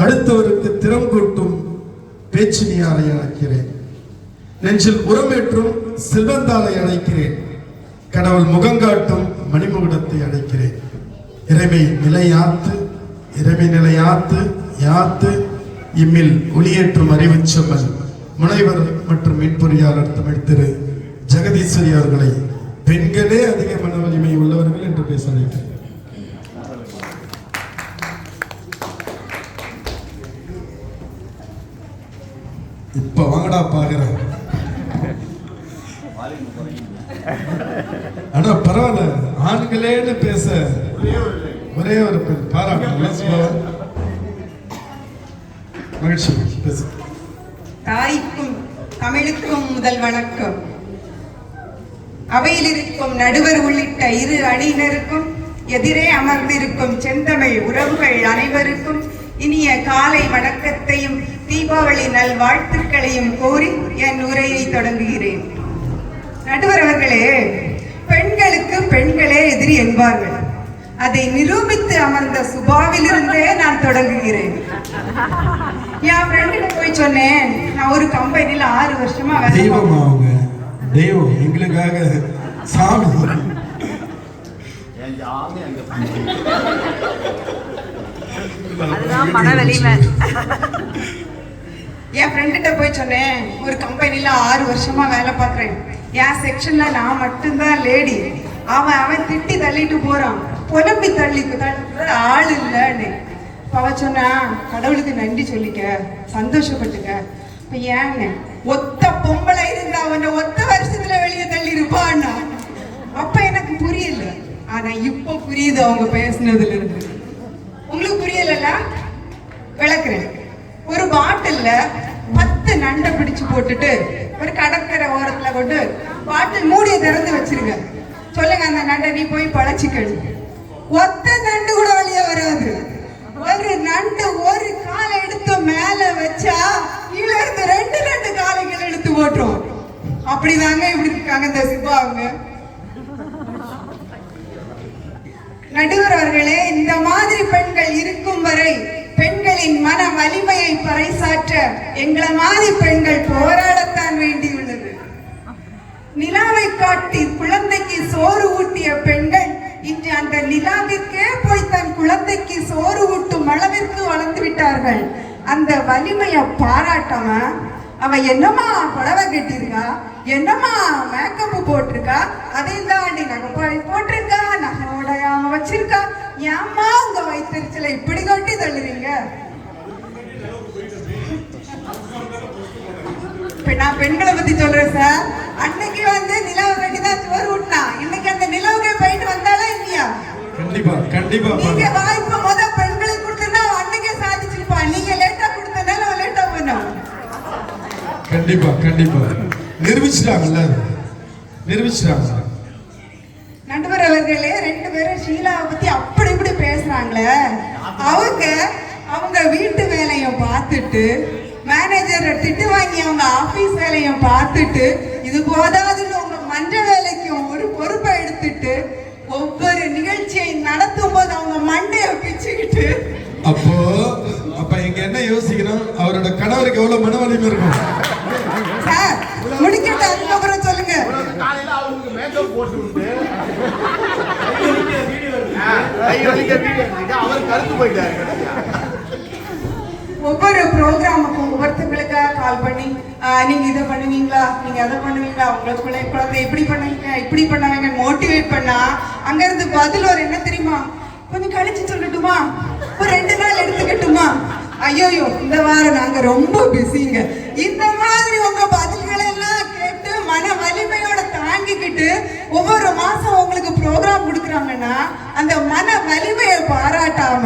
அடுத்தவருக்கு திறம் கூட்டும் பேச்சினியாரை அழைக்கிறேன் நெஞ்சில் உரமேற்றும் செல்வந்தாலை அழைக்கிறேன் கடவுள் முகங்காட்டும் மணிமுகடத்தை அழைக்கிறேன் இறைமை நிலையாத்து இறைமை நிலையாத்து யாத்து இம்மில் ஒளியேற்றும் அறிவுச்செம்மல் முனைவர் மற்றும் மின்பொறியாளர் தமிழ் திரு. ஜெகதீஸ்வரி அவர்களை பெண்களே அதிக மன வலிமை உள்ளவர்கள் என்று பேச அழைக்கிறேன். இப்ப பாக்குறேன் ஆனா பரவாயில்ல. ஆண்களேன்னு பேச ஒரே ஒரு பெண். பாராட்டு மகிழ்ச்சி பேசு. தாய்க்கும் தமிழுக்கும் முதல் வணக்கம். அவையில் இருக்கும் நடுவர் உள்ளிட்ட இரு அணியினருக்கும் எதிரே அமர்ந்திருக்கும் செந்தமிழ் உறவுகள் அனைவருக்கும் இனிய காலை வணக்கத்தையும் தீபாவளி நல் வாழ்த்துக்களையும் கோரி என் உரையை தொடங்குகிறேன். நடுவர் அவர்களே பெண்களுக்கு பெண்களே எதிரி என்பார்கள். அதை நிரூபித்து அமர்ந்த சுபாவிலிருந்தே நான் தொடங்குகிறேன். என் ஃப்ரெண்டுகிட்ட போய் சொன்னேன் நான் ஒரு கம்பெனில ஆறு வருஷமா வேலை தெய்வம் அவங்க? தெய்வம் எங்களுக்காக சாமி. அதுதான் மன என் ஃப்ரெண்டுகிட்ட போய் சொன்னேன் ஒரு கம்பெனியில் ஆறு வருஷமாக வேலை பார்க்குறேன். என் செக்ஷனில் நான் மட்டும்தான் லேடி அவன் அவன் திட்டி தள்ளிட்டு போகிறான் புலம்பி தள்ளி தள்ளி ஆள் இல்லைன்னு. அப்ப அவ சொன்னா கடவுளுக்கு நன்றி சொல்லிக்க. சந்தோஷப்பட்டுக்க. இப்போ ஏங்க? ஒத்த பொம்பளை இருந்தா அவனை ஒத்த வருஷத்துல வெளியே தள்ளி இருப்பான்னா அப்ப எனக்கு புரியல. ஆனா இப்போ புரியுது அவங்க பேசுனதுல இருந்து. உங்களுக்கு புரியலல்ல? விளக்குறேன். ஒரு பாட்டில்ல பத்து நண்டை பிடிச்சு போட்டுட்டு ஒரு கடற்கரை ஓரத்துல கொண்டு பாட்டில் மூடிய திறந்து வச்சிருங்க. சொல்லுங்க அந்த நண்டை நீ போய் பழச்சிக்கழு ஒத்த நண்டு கூட வெளியே வராது. ஒரு நண்டு ஒரு காலை எடுத்து மேல வச்சா கீழே இருந்து ரெண்டு ரெண்டு காலைகள் எடுத்து போட்டுரும் அப்படிதாங்க இப்படி இருக்காங்க இந்த சிப்பா அவங்க நடுவர் அவர்களே இந்த மாதிரி பெண்கள் இருக்கும் வரை பெண்களின் மன வலிமையை பறைசாற்ற எங்களை மாதிரி பெண்கள் போராடத்தான் வேண்டியுள்ளது. நிலாவை காட்டி குழந்தைக்கு சோறு ஊட்டிய பெண்கள் இன்று அந்த நிலாவிற்கே போய் தன் குழந்தைக்கு சோறு ஊட்டும் அளவிற்கு வளர்ந்து விட்டார்கள். அந்த வலிமையை பாராட்டாம அவ என்னமா புடவை கட்டியிருக்கா? என்னமா மேக்கப் போட்டிருக்கா? அதை தாண்டி நகை போட்டிருக்கா? நகை உடையாம வச்சிருக்கா? ஏம்மா உங்க வயிற்றுச்சலை இப்படி கொட்டி தள்ளுறீங்க? நான் பெண்களை பத்தி சொல்றேன் சார். அன்னைக்கு வந்து நிலவு கட்டி தான் சோறு ஊட்டினா. இன்னைக்கு அந்த நிலவுக்கே போயிட்டு வந்தாலா இல்லையா? கண்டிப்பா கண்டிப்பா நீங்க. வாய்ப்பு முத பெண்களுக்கு அவன் அன்னைக்கே சாதிச்சிருப்பா. நீங்க லேட்டா கொடுத்ததால அவன் லேட்டா பண்ணான் கண்டிப்பா கண்டிப்பா. நிரூபிச்சிட்டாங்கல்ல நிரூபிச்சிட்டாங்க. நடுவர் அவர்களே ரெண்டு பேரும் ஷீலாவை பத்தி அப்படி இப்படி பேசுறாங்களே. அவங்க அவங்க வீட்டு வேலையும் பார்த்துட்டு மேனேஜர் திட்டு வாங்கி அவங்க ஆபீஸ் வேலையும் பார்த்துட்டு இது போதாதுன்னு உங்க மன்ற வேலைக்கும் ஒரு பொறுப்பை எடுத்துட்டு ஒவ்வொரு நிகழ்ச்சியை நடத்தும் போது அவங்க மண்டையை பிச்சுக்கிட்டு. அப்போ அப்ப இங்க என்ன யோசிக்கணும்? அவரோட கணவருக்கு எவ்வளவு மன வலிமை இருக்கும்? சார் முடிக்கட்டும் அதுக்கப்புறம் சொல்லுங்க. காலையில அவங்களுக்கு மேக்கப் போட்டு விட்டு அவர் கருத்து போயிட்டாரு. ஒவ்வொரு ப்ரோக்ராமுக்கும் ஒவ்வொருத்தங்களுக்காக கால் பண்ணி நீங்கள் நீங்க இதை பண்ணுவீங்களா? நீங்க அதை பண்ணுவீங்களா? உங்களுக்குள்ள குழந்தை இப்படி பண்ணுவீங்க இப்படி பண்ணுவீங்க மோட்டிவேட் பண்ணா அங்கேருந்து பதில் ஒரு என்ன தெரியுமா? கொஞ்சம் கழிச்சு சொல்லட்டுமா? ஒரு ரெண்டு நாள் எடுத்துக்கட்டுமா? ஐயோயோ இந்த வாரம் நாங்க ரொம்ப பிஸிங்க இந்த மாதிரி உங்க பதில்களை எல்லாம் கேட்டு மன வலிமையோட தாங்கிக்கிட்டு ஒவ்வொரு மாசம் உங்களுக்கு ப்ரோக்ராம் கொடுக்குறாங்கன்னா அந்த மன வலிமையை பாராட்டாம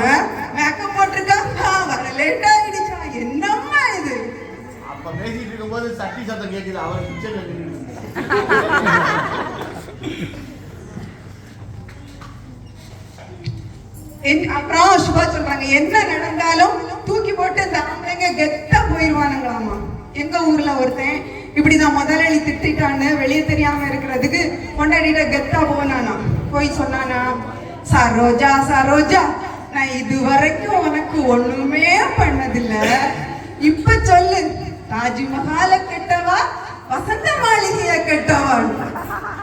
மேக்கப் போட்டிருக்கா? ஆ, அப்ப பேசிட்டு இருக்கும்போது சட்டி சத்தம் கேட்குது அவர் கிச்சன் என்- அப்புறம் சுபா சொல்றாங்க என்ன நடந்தாலும் தூக்கி போட்டு இந்த ஆம்பளைங்க கெத்தா போயிருவானுங்களாமா. எங்க ஊர்ல ஒருத்தன் இப்படிதான் முதலாளி திட்டான்னு வெளியே தெரியாம இருக்கிறதுக்கு கொண்டாடிட்ட கெத்தா போனானா. போய் சொன்னானா சரோஜா சரோஜா நான் இது வரைக்கும் உனக்கு ஒண்ணுமே பண்ணதில்ல. இப்ப சொல்லு தாஜ்மஹால கெட்டவா? வசந்த மாளிகைய கெட்டவா?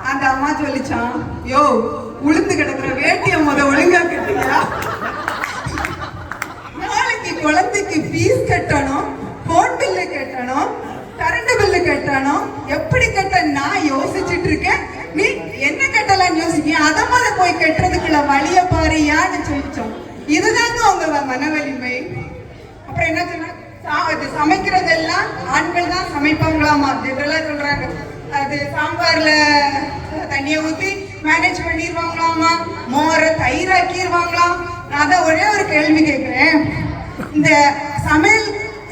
அந்த அம்மா சொல்லிச்சான் யோ உளுந்து கிடக்குற வேட்டிய முத ஒழுங்கா கட்டியா நாளைக்கு குழந்தைக்கு ஃபீஸ் கட்டணும் போன் பில்லு கட்டணும் கரண்ட் பில்லு கட்டணும். எப்படி கட்ட? நான் யோசிச்சுட்டு இருக்கேன். நீ என்ன கட்டலாம்னு யோசிக்க? அத மாதிரி போய் கட்டுறதுக்குள்ள வழிய பாருயான்னு சொல்லிச்சோம். இதுதாங்க உங்க மனவலிமை. அப்புறம் என்ன சொன்னா? அது சமைக்கிறதெல்லாம் ஆண்கள் தான் சமைப்பாங்களாமா ஜெனரலா சொல்றாங்க. அது சாம்பார்ல தண்ணியை ஊத்தி மேனேஜ் பண்ணிடுவாங்களாமா? மோரை தயிராக்கிடுவாங்களாம் நான் தான் ஒரே ஒரு கேள்வி கேட்கிறேன். இந்த சமையல்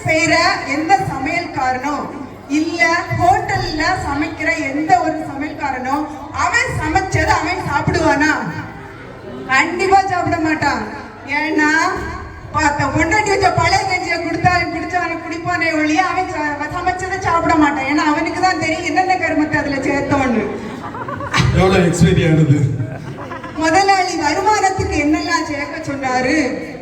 செய்யற எந்த சமையல்காரனோ இல்ல ஹோட்டல்ல சமைக்கிற எந்த ஒரு சமையல்காரனோ அவன் சமைச்சதை அவன் சாப்பிடுவானா? கண்டிப்பா சாப்பிட மாட்டான். ஏன்னா பார்த்த பொண்டாட்டி வச்ச பழைய கஞ்சியை கொடுத்தா குடிச்சவன் குடிப்பானே ஒழிய அவன் சமைச்சதை சாப்பிட மாட்டான். ஏன்னா அவனுக்கு தான் தெரியும் என்னென்ன கருமத்தை அதுல சேர்த்தோன்னு. எவ்வளவு எக்ஸ்பீரி ஆனது. முதலாளி வருமானத்துக்கு என்னெல்லாம் சேர்க்க சொன்னாரு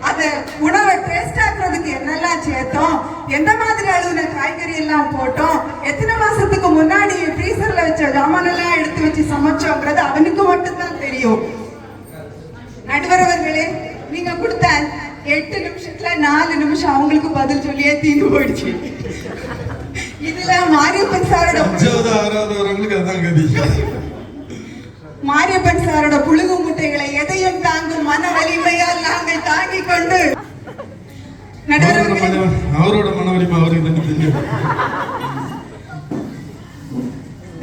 அத உணவை டேஸ்ட் ஆக்குறதுக்கு என்னெல்லாம் சேர்த்தோம் எந்த மாதிரி அளவுல காய்கறி எல்லாம் போட்டோம் எத்தனை மாசத்துக்கு முன்னாடி ஃப்ரீசர்ல வச்ச ஜாமான் எல்லாம் எடுத்து வச்சு சமைச்சோங்கிறது அவனுக்கு மட்டும்தான் தெரியும். நடுவர் அவர்களே நீங்க கொடுத்த எட்டு நிமிஷத்துல நாலு நிமிஷம் அவங்களுக்கு பதில் சொல்லியே தீர்ந்து போயிடுச்சு. இதுல மாரியப்பன் சாரோட மாரியப்பன் சாரோட புழுகு முட்டைகளை எதையும் தாங்கும் மன வலிமையால் நாங்கள் தாங்கிக் கொண்டு அவரோட அவர்களே, மன அவரோட மன வலிமை அவருக்கு தானே தெரியும்.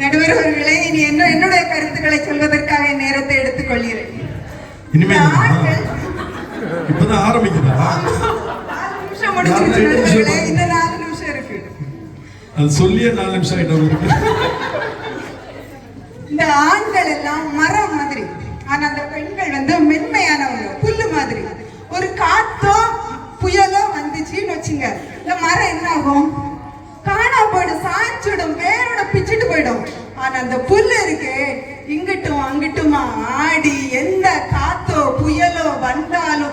நடுவர் அவர்களே இனி என்ன என்னுடைய கருத்துக்களை சொல்வதற்காக நேரத்தை எடுத்துக் கொள்கிறேன் இனிமே இந்த ஆண்கள் இப்பதான் ஆரம்பிக்குதா அது சொல்லியே நாலு நிமிஷம் ஆயிட்டோம் இந்த ஆண்கள் எல்லாம் மரம் மாதிரி ஆனா அந்த பெண்கள் வந்து மென்மையானவங்க புல்லு மாதிரி ஒரு காத்தோ புயலோ வந்துச்சுன்னு வச்சுங்க இந்த மரம் என்ன ஆகும் காணா போயிடும் சாய்ச்சிடும் வேரோட பிச்சுட்டு போயிடும் ஆனா அந்த புல்லு இருக்கு இங்கிட்டும் அங்கிட்டுமா ஆடி எந்த காத்தோ புயலோ வந்தாலும்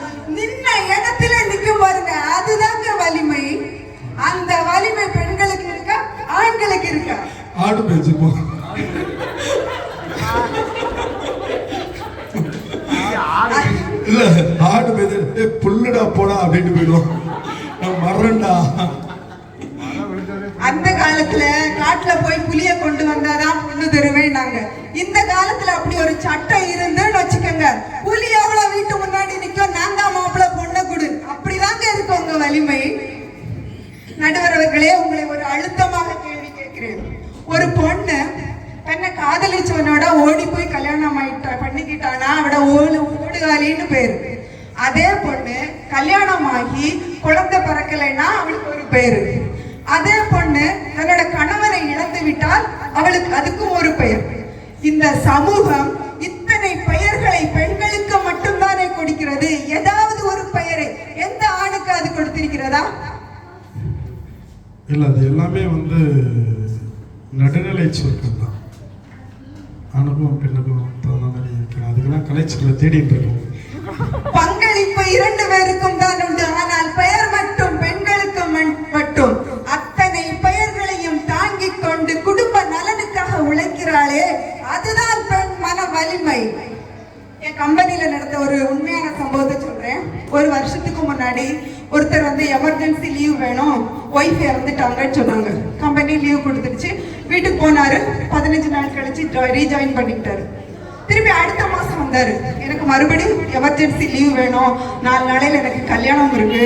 இருக்கா ஆடு பேச்சுப்போம் இல்ல ஆடு பேச்சு ஏ புல்லுடா போடா அப்படின்ட்டு போயிடுவோம். நான் மறண்டா அந்த காலத்துல காட்டுல போய் புலிய கொண்டு வந்தாதான் பொண்ணு தருவேன் நாங்க இந்த காலத்துல அப்படி ஒரு சட்டம் இருந்துன்னு வச்சுக்கோங்க. புலி எவ்வளவு வீட்டு முன்னாடி நிக்கும்? நான் தான் மாப்பிள்ள பொண்ணை கொடு. அப்படிதாங்க இருக்கு உங்க வலிமை. நடுவர் அவர்களே உங்களை ஒரு அழுத்தமாக கேள்வி இருக்கு. ஒரு பொண்ணு தன்னை காதலிச்சவனோட ஓடி போய் கல்யாணம் ஆயிட்டா பண்ணிக்கிட்டானா அவட ஓடு ஓடுகாலின்னு பேரு. அதே பொண்ணு கல்யாணம் ஆகி குழந்தை பிறக்கலைன்னா அவளுக்கு ஒரு பேரு. அதே பொண்ணு தன்னோட கணவரை இழந்து விட்டால் அவளுக்கு அதுக்கும் ஒரு பெயர். இந்த சமூகம் இத்தனை பெயர்களை பெண்களுக்கு மட்டும்தானே கொடுக்கிறது? ஏதாவது ஒரு பெயரை எந்த ஆணுக்கு அது கொடுத்திருக்கிறதா? இல்ல அது எல்லாமே வந்து நடுநிலை சொற்கள் தான். அனுபவம் பின்னபவம் தகுந்த மாதிரி அதுக்கெல்லாம் கலைச்சொல்லை தேடிட்டு இருக்கோம் பங்களிப்பு இரண்டு பேருக்கும் தான் உண்டு. ஆனால் பெயர் மட்டும் பெண்களுக்கு மண்- மட்டும். அத்தனை பெயர்களையும் தாங்கிக் கொண்டு குடும்ப நலனுக்காக உழைக்கிறாளே அதுதான் பெண் மன வலிமை. என் கம்பெனியில நடந்த ஒரு உண்மையான சம்பவத்தை சொல்றேன். ஒரு வருஷத்துக்கு முன்னாடி ஒருத்தர் வந்து எமர்ஜென்சி லீவ் வேணும். ஒய்ஃப் இறந்துட்டாங்கன்னு சொன்னாங்க. கம்பெனி லீவ் கொடுத்துருச்சு வீட்டுக்கு போனாரு. பதினஞ்சு நாள் கழிச்சு ரீஜாயின் பண்ணிக்கிட்டாரு. திருப்பி அடுத்த மாசம் வந்தாரு. எனக்கு மறுபடியும் எமர்ஜென்சி லீவ் வேணும். நாலு நாளையில எனக்கு கல்யாணம் இருக்கு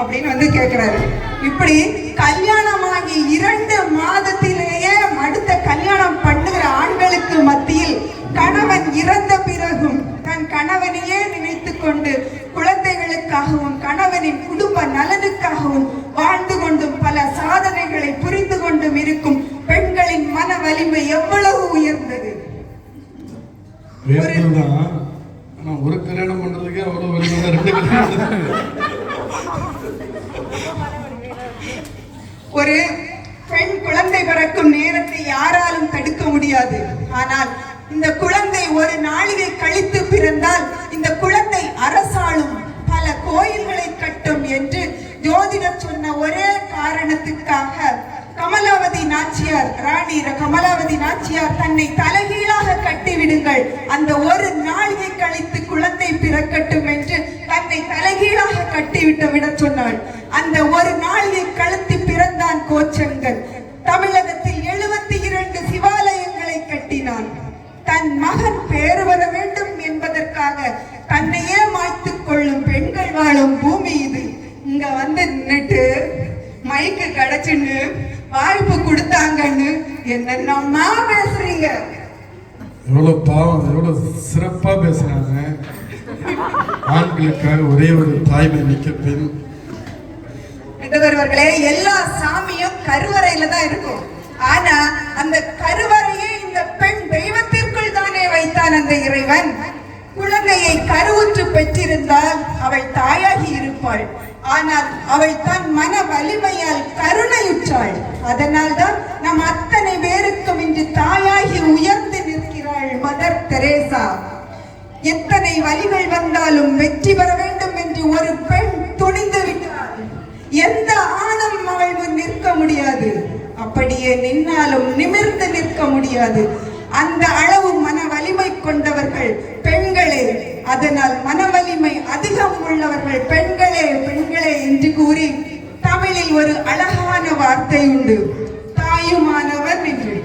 அப்படின்னு வந்து கேட்கிறாரு இப்படி கல்யாணமாகி இரண்டு மாதத்திலேயே அடுத்த கல்யாணம் பண்ணுகிற ஆண்களுக்கு மத்தியில் கணவன் இறந்த பிறகும் தன் கணவனையே நினைத்து கொண்டு குழந்தைகளுக்காகவும் கணவனின் குடும்ப நலனுக்காகவும் வாழ்ந்து கொண்டும் பல சாதனைகளை புரிந்து கொண்டும் இருக்கும் பெண்களின் மன வலிமை எவ்வளவு உயர்ந்தது? ஒரு கல்யாணம் பண்றதுக்கே அவ்வளவு வலிமை ரெண்டு ஒரு பெண் குழந்தை பிறக்கும் நேரத்தை யாராலும் தடுக்க முடியாது. ஆனால் இந்த குழந்தை ஒரு நாளிகை கழித்து பிறந்தால் இந்த குழந்தை அரசாளும் பல கோயில்களை கட்டும் என்று ஜோதிடத்தில் சொன்ன ஒரே காரணத்துக்காக கமலாவதி நாச்சியார் ராணி ர- கமலாவதி நாச்சியார் தன்னை தலைகீழாக கட்டிவிடுங்கள். அந்த ஒரு நாளிகை கழித்து குழந்தை பிறக்கட்டும் என்று தன்னை தலைகீழாக கட்டிவிட்டு விட சொன்னாள். அந்த ஒரு நாளிகை கழுத்தி பிறந்தான் கோச்சங்கள் தமிழகத்தில் எழுபத்தி இரண்டு சிவாலயங்களை கட்டினான். தன் மகன் பேறு வர வேண்டும் என்பதற்காக தன்னையே மாய்த்து கொள்ளும் பெண்கள் வாழும் பூமி இது. இங்க வந்து நின்னுட்டு மைக்கு கிடைச்சுன்னு வாய்ப்பு கொடுத்தாங்கன்னு என்னென்னமா பேசுறீங்க. எவ்வளோ பாவம் எவ்வளோ சிறப்பாக பேசுகிறாங்க ஆண்களுக்காக ஒரே ஒரு தாய்மை மிக்க பெண். நடுவர்களே எல்லா சாமியும் கருவறையில தான் இருக்கும். ஆனா அந்த கருவறையை இந்த பெண் தெய்வத்திற்குள் தானே வைத்தான் அந்த இறைவன். குழந்தையை கருவுற்று பெற்றிருந்தால் அவள் தாயாகி இருப்பாள். ஆனால் அவள் தன் மன வலிமையால் கருணையுற்றாள். அதனால் தான் நம் அத்தனை பேருக்கும் இன்று தாயாகி உயர்ந்து நிற்கிறாள் மதர் தெரேசா. எத்தனை வழிகள் வந்தாலும் வெற்றி பெற வேண்டும் என்று ஒரு பெண் துணிந்து விட்டாள். எந்த ஆணும் அவள் முன் நிற்க முடியாது. அப்படியே நின்னாலும் நிமிர்ந்து நிற்க முடியாது. அந்த அளவு மன வலிமை கொண்டவர்கள் பெண்களே. அதனால் மன வலிமை அதிகம் உள்ளவர்கள் பெண்களே பெண்களே என்று கூறி தமிழில் ஒரு அழகான வார்த்தை உண்டு. தாயுமானவர் என்று.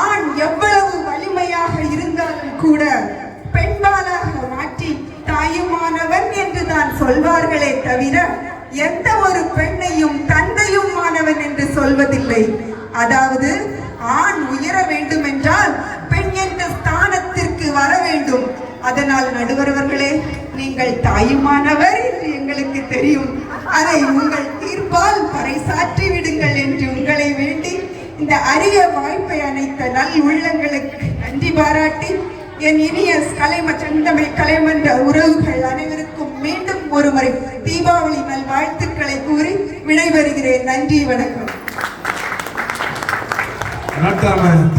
ஆண் எவ்வளவு வலிமையாக இருந்தாலும் கூட பெண்பாலாக மாற்றி தாயுமானவன் என்று தான் சொல்வார்களே தவிர எந்த ஒரு பெண்ணையும் தந்தையும் மாணவன் என்று சொல்வதில்லை. அதாவது ஆண் உயர வேண்டும் என்றால் பெண் என்ற ஸ்தானத்திற்கு வர வேண்டும். அதனால் நடுவரவர்களே நீங்கள் தாயுமானவர் என்று எங்களுக்கு தெரியும். அதை உங்கள் தீர்ப்பால் பறைசாற்றி விடுங்கள் என்று உங்களை வேண்டி இந்த அரிய வாய்ப்பை அனைத்த நல் உள்ளங்களுக்கு நன்றி பாராட்டி என் இனிய கலைம செந்தமிழ் கலைமன்ற உறவுகள் அனைவருக்கும் மீண்டும் ஒருமுறை தீபாவளி நல் வாழ்த்துக்களை கூறி விடைபெறுகிறேன். நன்றி வணக்கம்.